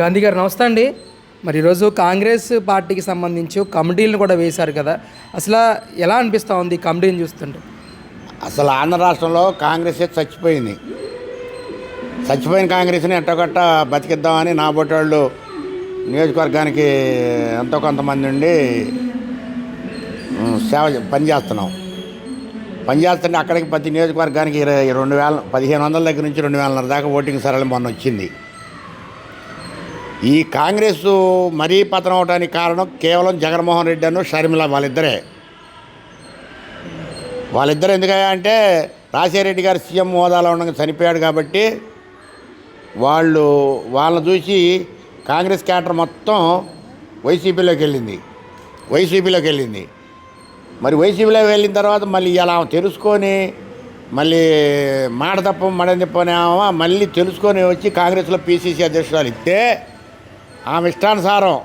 గాంధీ గారు నమస్తే అండి. మరి ఈరోజు కాంగ్రెస్ పార్టీకి సంబంధించి కమిటీలను కూడా వేశారు కదా. అసలు ఎలా అనిపిస్తూ ఉంది ఈ కమిటీని చూస్తుంటే? అసలు ఆంధ్ర రాష్ట్రంలో కాంగ్రెస్ చచ్చిపోయింది. చచ్చిపోయిన కాంగ్రెస్ని ఎట్టగట్ట బతికిద్దామని నా బొట్టాళ్ళు నియోజకవర్గానికి ఎంతో కొంతమంది ఉండి సేవ పనిచేస్తున్నాం పనిచేస్తుంటే అక్కడికి ప్రతి నియోజకవర్గానికి ఇరవై రెండు వేల పదిహేను వందల దగ్గర నుంచి రెండు వేలన్నర దాకా ఓటింగ్ సరళి మొన్న వచ్చింది. ఈ కాంగ్రెస్ మరీ పతనం అవడానికి కారణం కేవలం జగన్మోహన్ రెడ్డి అను షర్మిల వాళ్ళిద్దరే. వాళ్ళిద్దరు ఎందుకయ్యా అంటే రాజశేఖరెడ్డి గారు సీఎం హోదాలో ఉండగా చనిపోయాడు కాబట్టి వాళ్ళు వాళ్ళని చూసి కాంగ్రెస్ క్యాటర్ మొత్తం వైసీపీలోకి వెళ్ళింది. వైసీపీలోకి వెళ్ళింది. మరి వైసీపీలోకి వెళ్ళిన తర్వాత మళ్ళీ ఇలా తెలుసుకొని మళ్ళీ మాట తప్ప మడని తిప్పనేమో మళ్ళీ తెలుసుకొని వచ్చి కాంగ్రెస్లో పీసీసీ అధ్యక్షురాలు ఇస్తే ఆమె ఇష్టానుసారం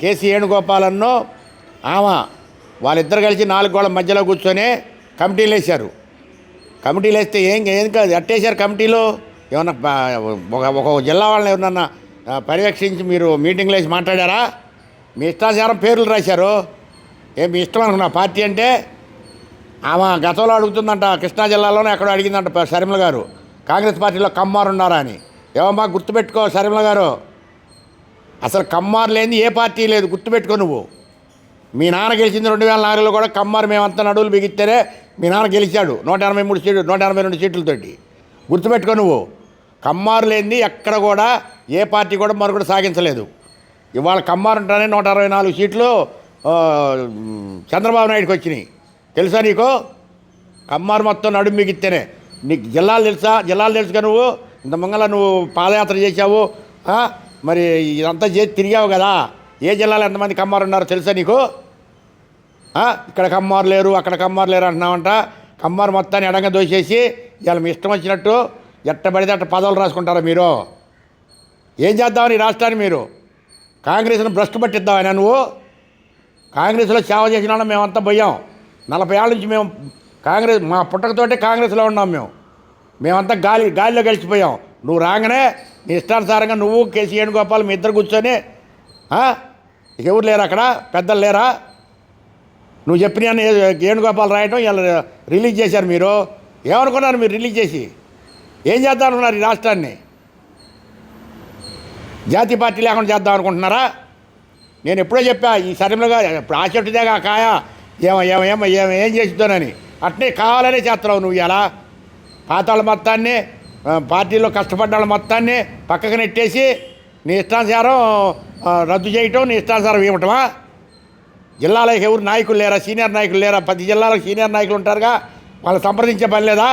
కేసీ వేణుగోపాలన్నో ఆమె వాళ్ళిద్దరు కలిసి నాలుగు గోళ్ళ మధ్యలో కూర్చొని కమిటీలు వేశారు. కమిటీలు వేస్తే ఏం ఏం కాదు అట్టేశారు కమిటీలో. ఏమన్నా ఒక ఒక జిల్లా వాళ్ళని ఏమన్నా పర్యవేక్షించి మీరు మీటింగ్లో వేసి మాట్లాడారా? మీ ఇష్టానుసారం పేర్లు రాశారు. ఏం మీ ఇష్టం అనుకున్నా పార్టీ అంటే ఆమె గతంలో అడుగుతుందంట కృష్ణా జిల్లాలోనే ఎక్కడో అడిగిందంట ప- శర్మిల గారు. కాంగ్రెస్ పార్టీలో కమ్మారు ఉన్నారా అని. ఏమమ్మా గుర్తుపెట్టుకో శర్మిల గారు. అసలు కమ్మారు లేని ఏ పార్టీ లేదు గుర్తుపెట్టుకో నువ్వు. మీ నాన్న గెలిచింది రెండు వేల నాలుగులో కూడా కమ్మారు మేమంతా నడువులు బిగిస్తేనే మీ నాన్న గెలిచాడు నూట ఎనభై మూడు సీట్లు నూట ఎనభై రెండు సీట్లతోటి. గుర్తుపెట్టుకో నువ్వు. కమ్మారు లేనిది ఎక్కడ కూడా ఏ పార్టీ కూడా మరొకటి సాగించలేదు. ఇవాళ కమ్మారు ఉంటేనే నూట అరవై నాలుగు సీట్లు చంద్రబాబు నాయుడుకి వచ్చినాయి. తెలుసా నీకు? కమ్మారు మొత్తం నడుము మిగిస్తేనే నీకు జిల్లాలు తెలుసా? జిల్లాలు తెలుసుగా నువ్వు? ఇంత మంగళ నువ్వు పాదయాత్ర చేశావు మరి ఇదంతా చేసి తిరిగావు కదా. ఏ జిల్లాలో ఎంతమంది కమ్మారు ఉన్నారో తెలుసా నీకు? ఇక్కడ కమ్మారు లేరు అక్కడ కమ్మారు లేరు అంటున్నామంట కమ్మారు మొత్తాన్ని ఎడంగా దోసేసి ఇవాళ మీ ఇష్టం వచ్చినట్టు ఎట్ట పడితే అట్ట పదవులు రాసుకుంటారా మీరు? ఏం చేద్దామని ఈ రాష్ట్రాన్ని మీరు? కాంగ్రెస్ను భ్రష్టు పట్టిద్దామని నువ్వు? కాంగ్రెస్లో సేవ చేసిన వాళ్ళం మేమంతా పోయాం. నలభై ఏళ్ళ నుంచి మేము కాంగ్రెస్ మా పుట్టకతోటే కాంగ్రెస్లో ఉన్నాం మేము. మేమంతా గాలి గాలిలో గడిచిపోయాం నువ్వు రాగానే నీ ఇష్టానుసారంగా నువ్వు కేసీ వేణుగోపాల్ మీ ఇద్దరు కూర్చొని ఎవరు లేరు అక్కడ? పెద్దలు లేరా? నువ్వు చెప్పిన వేణుగోపాల్ రాయటం ఇలా రిలీజ్ చేశారు మీరు. ఏమనుకున్నారు మీరు రిలీజ్ చేసి? ఏం చేద్దాం అనుకున్నారు ఈ రాష్ట్రాన్ని? జాతీయ పార్టీ లేకుండా చేద్దాం అనుకుంటున్నారా? నేను ఎప్పుడో చెప్పా ఈ సరిమలుగా ఇప్పుడు ఆ చెట్టుదేగా కాయ ఏమో ఏమో ఏమో ఏమో ఏం చేసిద్దోనని. అట్నే కావాలనే చేస్తున్నావు నువ్వు ఇలా. పాతాళ మొత్తాన్ని పార్టీలో కష్టపడ్డ వాళ్ళ మొత్తాన్ని పక్కకు నెట్టేసి నీ ఇష్టానుసారం రద్దు చేయటం నీ ఇష్టానుసారం ఇవ్వటమా? జిల్లాలో ఎవరు నాయకులు లేరా? సీనియర్ నాయకులు లేరా? ప్రతి జిల్లాలకు సీనియర్ నాయకులు ఉంటారుగా? వాళ్ళు సంప్రదించే పని లేదా?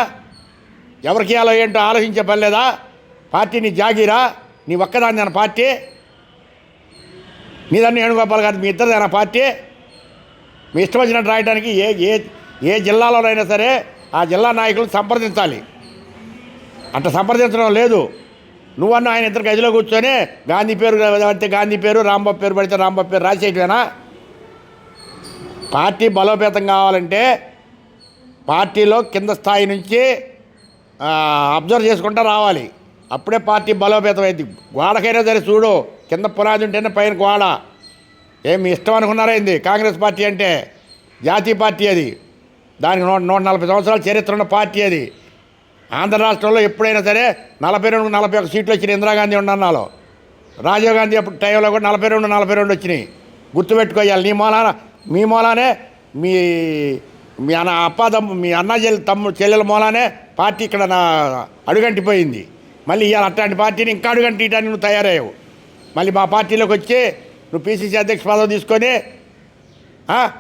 ఎవరికి ఇవ్వాలో ఏంటో ఆలోచించే పని లేదా? పార్టీ నీ జాగీరా. నీ ఒక్కదాని నా పార్టీ. నీదన్ని వేణుగోపాల్ గారు మీ ఇద్దరిదైనా పార్టీ. మీ ఇష్టం వచ్చినట్టు రాయడానికి ఏ ఏ ఏ జిల్లాలోనైనా సరే ఆ జిల్లా నాయకులను సంప్రదించాలి. అంత సంప్రదించడం లేదు. నువ్వన్న ఆయన ఇద్దరు గదిలో కూర్చొని గాంధీ పేరు పడితే గాంధీ పేరు రాంబాబు పేరు పడితే రాంబాబు పేరు రాసేయటమేనా పార్టీ బలోపేతం కావాలంటే పార్టీలో కింద స్థాయి నుంచి అబ్జర్వ్ చేసుకుంటూ రావాలి. అప్పుడే పార్టీ బలోపేతం అయింది గోడకైనా సరే చూడు కింద పునాది ఉంటేనే పైన గోడ. ఏమి ఇష్టం అనుకున్నారైంది కాంగ్రెస్ పార్టీ అంటే జాతీయ పార్టీ అది. దానికి నూట నూట నలభై సంవత్సరాల చరిత్ర ఉన్న పార్టీ అది. ఆంధ్ర రాష్ట్రంలో ఎప్పుడైనా సరే నలభై రెండు నలభై ఒక సీట్లు వచ్చినాయి. ఇందిరాగాంధీ ఉండన్నాలో రాజీవ్ గాంధీ అప్పుడు టైంలో కూడా నలభై రెండు నలభై రెండు వచ్చినాయి. గుర్తుపెట్టుకోవాలి. నీ మూలాన మీ మూలానే మీ మీ అన్న అప్పాదమ్ము మీ అన్న చెల్లి తమ్ముడు చెల్లెల మూలానే పార్టీ ఇక్కడ నా అడుగంటిపోయింది. మళ్ళీ ఇవాళ అట్లాంటి పార్టీని ఇంకా అడుగంటియడానికి నువ్వు తయారయ్యావు. మళ్ళీ మా పార్టీలోకి వచ్చి నువ్వు పీసీసీ అధ్యక్ష పదవి తీసుకొని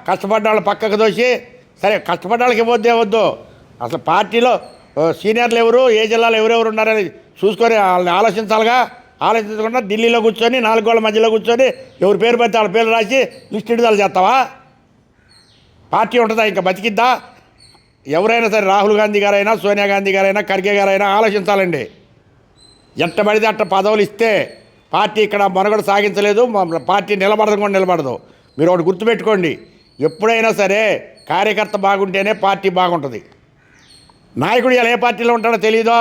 కష్టపడ్డ వాళ్ళు పక్కకు దోసి సరే కష్టపడ్డ వాళ్ళకి ఇవ్వద్దే వద్దు. అసలు పార్టీలో సీనియర్లు ఎవరు? ఏ జిల్లాలో ఎవరెవరు ఉన్నారని చూసుకొని వాళ్ళని ఆలోచించాలిగా. ఆలోచించకుండా ఢిల్లీలో కూర్చొని నాలుగు గోళ్ళ మధ్యలో కూర్చొని ఎవరి పేరు పెడితే వాళ్ళ పేరు రాసి లిస్ట్ విడుదల చేస్తావా? పార్టీ ఉంటుందా? ఇంకా బతికిద్దా? ఎవరైనా సరే రాహుల్ గాంధీ గారైనా సోనియా గాంధీ గారైనా ఖర్గే గారైనా ఆలోచించాలండి. ఎట్ట పడితే అట్ట పదవులు ఇస్తే పార్టీ ఇక్కడ మనుగడ సాగించలేదు పార్టీ నిలబడదు కూడా నిలబడదు. మీరు ఒకటి గుర్తుపెట్టుకోండి. ఎప్పుడైనా సరే కార్యకర్త బాగుంటేనే పార్టీ బాగుంటుంది. నాయకుడు ఇలా ఏ పార్టీలో ఉంటాడో తెలియదో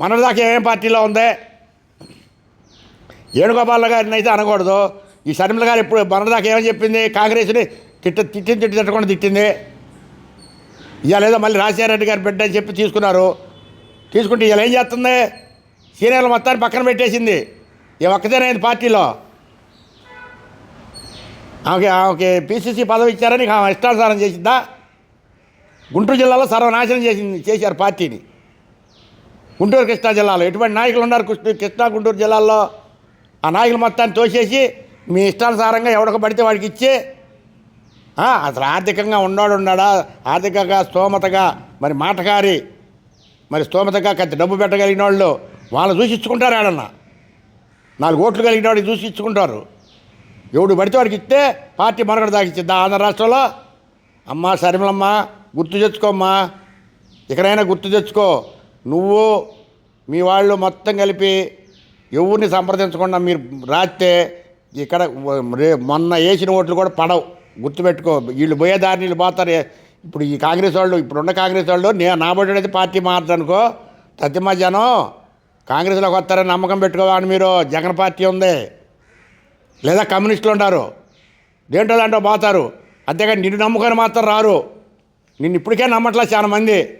మనదాకా ఏం పార్టీలో ఉంది? వేణుగోపాల్ గారిని అయితే అనకూడదు. ఈ షర్మిల గారు ఇప్పుడు మనదాకా ఏమని చెప్పింది? కాంగ్రెస్ని తిట్ట తిట్టింది తిట్టి తిట్టకుండా తిట్టింది. ఇవాళ ఏదో మళ్ళీ రాజశేఖర రెడ్డి గారి బిడ్డ అని చెప్పి తీసుకున్నారు. తీసుకుంటే ఇవాళ ఏం చేస్తుంది? సీనియర్లు మొత్తాన్ని పక్కన పెట్టేసింది. ఈ ఒక్కదేనైంది పార్టీలో. ఆమెకి ఆమెకి పీసీసీ పదవి ఇచ్చారని ఆమె ఇష్టానుసారం చేసిందా? గుంటూరు జిల్లాలో సర్వనాశనం చేసింది చేశారు పార్టీని. గుంటూరు కృష్ణా జిల్లాలో. ఎటువంటి నాయకులు ఉన్నారు కృష్ణ కృష్ణా గుంటూరు జిల్లాలో? ఆ నాయకులు మొత్తాన్ని తోసేసి మీ ఇష్టానుసారంగా ఎవడికి పడితే వాడికి ఇచ్చి అసలు ఆర్థికంగా ఉన్నాడు ఉన్నాడా? ఆర్థికంగా స్తోమతగా మరి మాటకారి మరి స్తోమతగా కత్తి డబ్బు పెట్టగలిగిన వాళ్ళు వాళ్ళు చూసి ఇచ్చుకుంటారు ఆడన్న నాలుగు ఓట్లు కలిగిన వాడికి చూసి ఇచ్చుకుంటారు ఎవడు పడితే వాడికి ఇస్తే పార్టీ మరొకటి దాకిచ్చిద్దా ఆంధ్ర రాష్ట్రంలో? అమ్మ శర్మిలమ్మ గుర్తు తెచ్చుకోమ్మా. ఇకనైనా గుర్తు తెచ్చుకో. నువ్వు మీ వాళ్ళు మొత్తం కలిపి ఎవరిని సంప్రదించకుండా మీరు రాస్తే ఇక్కడ రే మొన్న వేసిన ఓట్లు కూడా పడవు. గుర్తుపెట్టుకో. వీళ్ళు పోయేదారి వీళ్ళు పోతారు. ఇప్పుడు ఈ కాంగ్రెస్ వాళ్ళు ఇప్పుడున్న కాంగ్రెస్ వాళ్ళు నేను నాబోటి పార్టీ మారదనుకో. తత్తిమ జనం కాంగ్రెస్లోకి వస్తారని నమ్మకం పెట్టుకోవాలని మీరు. జగన్ పార్టీ ఉంది. లేదా కమ్యూనిస్టులు ఉంటారు. దేంట్లో దాంట్లో పోతారు. అంతేగాని నిన్ను నమ్ముకొని మాత్రం రారు. నిన్ను ఇప్పటికే నమ్మట్లా చాలా మంది.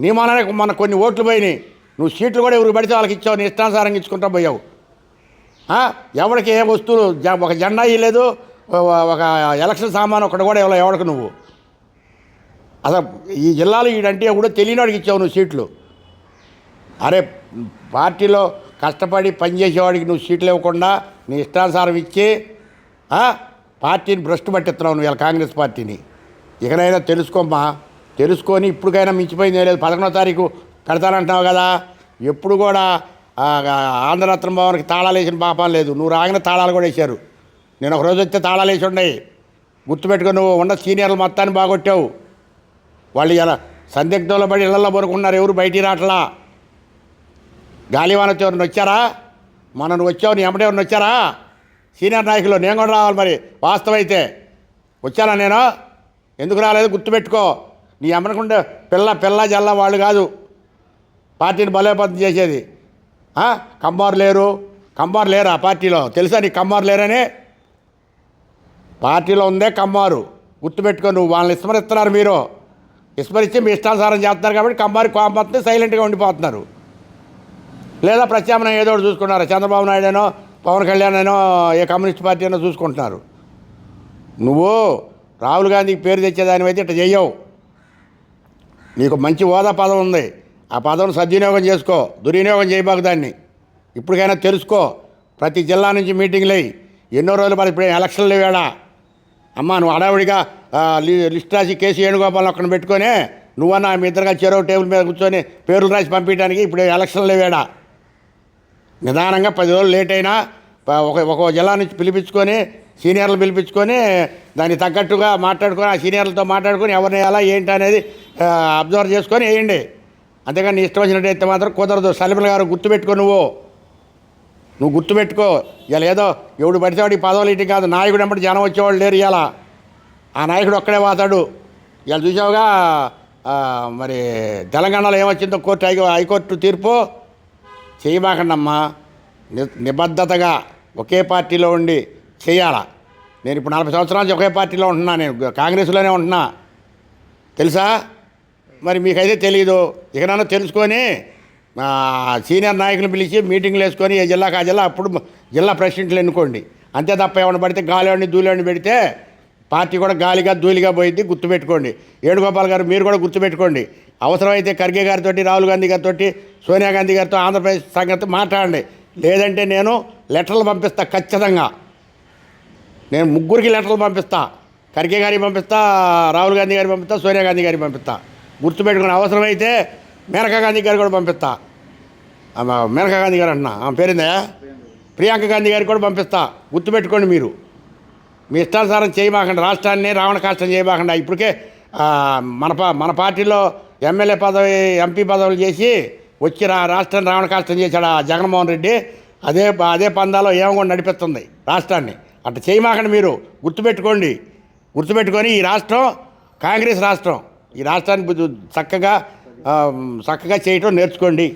నీ మననే మన కొన్ని ఓట్లు పోయినాయి. నువ్వు సీట్లు కూడా ఎవరికి పడితే వాళ్ళకి ఇచ్చావు నీ ఇష్టానుసారంగా ఇచ్చుకుంటా పోయావు. ఎవరికి ఏ వస్తువులు జ- ఒక జెండా ఇవ్వలేదు ఒక- ఒక ఎలక్షన్ సామాన్ ఒకటి కూడా ఇవ్వలేదు ఎవరికి నువ్వు. అసలు ఈ జిల్లాలో ఈడంటే కూడా తెలియని వాడికి ఇచ్చావు నువ్వు సీట్లు. అరే పార్టీలో కష్టపడి పనిచేసేవాడికి నువ్వు సీట్లు ఇవ్వకుండా నీ ఇష్టానుసారం ఇచ్చి పార్టీని భ్రష్టు పట్టిస్తున్నావు నువ్వు ఇలా కాంగ్రెస్ పార్టీని. ఇకనైనా తెలుసుకోమ్మా. తెలుసుకొని ఇప్పటికైనా మించిపోయింది లేదు. పదకొండో తారీఖు పెడతానంటున్నావు కదా. ఎప్పుడు కూడా ఆంధ్రరత్న భవన్కి తాళాలు వేసిన పాపం లేదు. నువ్వు రాగిన తాళాలు కూడా వేశారు. నేను ఒక రోజు వస్తే తాళాలు వేసి ఉన్నాయి. గుర్తుపెట్టుకొని నువ్వు ఉన్న సీనియర్లు మొత్తాన్ని బాగొట్టావు. వాళ్ళు ఇలా సందిగ్ధంలో పడి ఇళ్ళలో పడుకున్నారు ఎవరు బయటికి రావట్లా? గాలివాన ఎవరిని వచ్చారా మన వచ్చావు నీ ఎమ్మటే ఎవరిని వచ్చారా సీనియర్ నాయకులు నేను కూడా రావాలి మరి. వాస్తవైతే. వచ్చానా నేను? ఎందుకు రాలేదు గుర్తుపెట్టుకో. నీ అమ్మనకుండా పిల్ల పిల్ల జల్ల వాళ్ళు కాదు. పార్టీని బలోపేతం చేసేది. కంబారు కమ్మారు లేరు. కమ్మారు లేరా పార్టీలో? తెలుసా నీ కమ్మారు లేరనే? పార్టీలో ఉందే కమ్మారు గుర్తుపెట్టుకో నువ్వు వాళ్ళని విస్మరిస్తున్నారు మీరు. విస్మరించి మీ ఇష్టానుసారం చేస్తున్నారు కాబట్టి కమ్మారి కోపంతో సైలెంట్గా ఉండిపోతున్నారు. లేదా ప్రత్యామ్నాయం ఏదో ఒకటి చూసుకున్నారు చంద్రబాబు నాయుడేనో పవన్ కళ్యాణ్ అయినో ఏ కమ్యూనిస్ట్ పార్టీ అయినో చూసుకుంటున్నారు. నువ్వు రాహుల్ గాంధీకి పేరు తెచ్చేదానివైతే ఇట్లా చేయవు నీకు మంచి హోదా పదం ఉంది. ఆ పదవిని సద్వినియోగం చేసుకో. దుర్వినియోగం చేయబాకు దాన్ని. ఇప్పటికైనా తెలుసుకో. ప్రతి జిల్లా నుంచి మీటింగ్లు అయ్యి ఎన్నో రోజులు మరి ఇప్పుడు ఎలక్షన్లు వేడా అమ్మా నువ్వు హడావుడిగా లి- లిస్ట్ రాసి కేసీ వేణుగోపాలను అక్కడ పెట్టుకొని నువ్వన్నా మీ ఇద్దరుగా చెరో టేబుల్ మీద కూర్చొని పేర్లు రాసి పంపించడానికి ఇప్పుడు ఎలక్షన్లు వేడా నిదానంగా పది రోజులు లేట్ అయినా ఒక ఒక జిల్లా నుంచి పిలిపించుకొని సీనియర్లు పిలిపించుకొని దానికి తగ్గట్టుగా మాట్లాడుకొని ఆ సీనియర్లతో మాట్లాడుకొని ఎవరిని ఎలా ఏంటి అనేది అబ్జర్వ్ చేసుకొని వేయండి. అంతేగాని ఇష్టం వచ్చినట్టయితే మాత్రం కుదరదు. సలిమల గారు గుర్తుపెట్టుకో నువ్వు. నువ్వు గుర్తుపెట్టుకో. ఇలా ఏదో ఎవడు పడితే వాడికి పదవులు ఇటు కాదు. నాయకుడు ఎంబడి జనం వచ్చేవాళ్ళు లేరు ఇలా ఆ నాయకుడు ఒక్కడే పోతాడు. ఇలా చూసావుగా మరి తెలంగాణలో ఏమొచ్చిందో కోర్టు హై హైకోర్టు తీర్పు? చేయబాకండమ్మా. ని నిబద్ధతగా ఒకే పార్టీలో ఉండి చేయాలా? నేను ఇప్పుడు నలభై సంవత్సరాల నుంచి ఒకే పార్టీలో ఉంటున్నా నేను కాంగ్రెస్లోనే ఉంటున్నా. తెలుసా? మరి మీకైతే తెలియదు ఇకనన్నా తెలుసుకొని సీనియర్ నాయకులు పిలిచి మీటింగ్లు వేసుకొని ఏ జిల్లాకు ఆ జిల్లా అప్పుడు జిల్లా ప్రెసిడెంట్లు ఎన్నుకోండి. అంతే తప్ప ఏమైనా పడితే గాలివాడిని దూలివాడిని పెడితే పార్టీ కూడా గాలిగా దూలిగా పోయింది గుర్తుపెట్టుకోండి. వేణుగోపాల్ గారు మీరు కూడా గుర్తుపెట్టుకోండి. అవసరమైతే ఖర్గే గారితో రాహుల్ గాంధీ గారితో సోనియా గాంధీ గారితో ఆంధ్రప్రదేశ్ సంగతి మాట్లాడండి. లేదంటే నేను లెటర్లు పంపిస్తా ఖచ్చితంగా. నేను ముగ్గురికి లెటర్లు పంపిస్తా. ఖర్గే గారికి పంపిస్తా రాహుల్ గాంధీ గారికి పంపిస్తా సోనియా గాంధీ గారికి పంపిస్తా. గుర్తుపెట్టుకుని అవసరమైతే మేనకా గాంధీ గారికి కూడా పంపిస్తా. మేనకా గాంధీ గారు అంటున్నా. ఆమె పేరుందా ప్రియాంక గాంధీ గారికి కూడా పంపిస్తా. గుర్తుపెట్టుకోండి మీరు. మీ ఇష్టానుసారం చేయమాకండి రాష్ట్రాన్ని రావణ కాష్టం చేయమాకండి ఇప్పటికే మన పా మన పార్టీలో ఎమ్మెల్యే పదవి ఎంపీ పదవులు చేసి వచ్చి రా రాష్ట్రాన్ని రావణ కాష్టం చేశాడు ఆ జగన్మోహన్ రెడ్డి. అదే అదే పందాలో ఏమో కూడా నడిపిస్తుంది రాష్ట్రాన్ని. అట్లా చేయమాకండి మీరు. గుర్తుపెట్టుకోండి. గుర్తుపెట్టుకొని ఈ రాష్ట్రం కాంగ్రెస్ రాష్ట్రం. ఈ రాష్ట్రానికి చక్కగా చక్కగా చేయటం నేర్చుకోండి.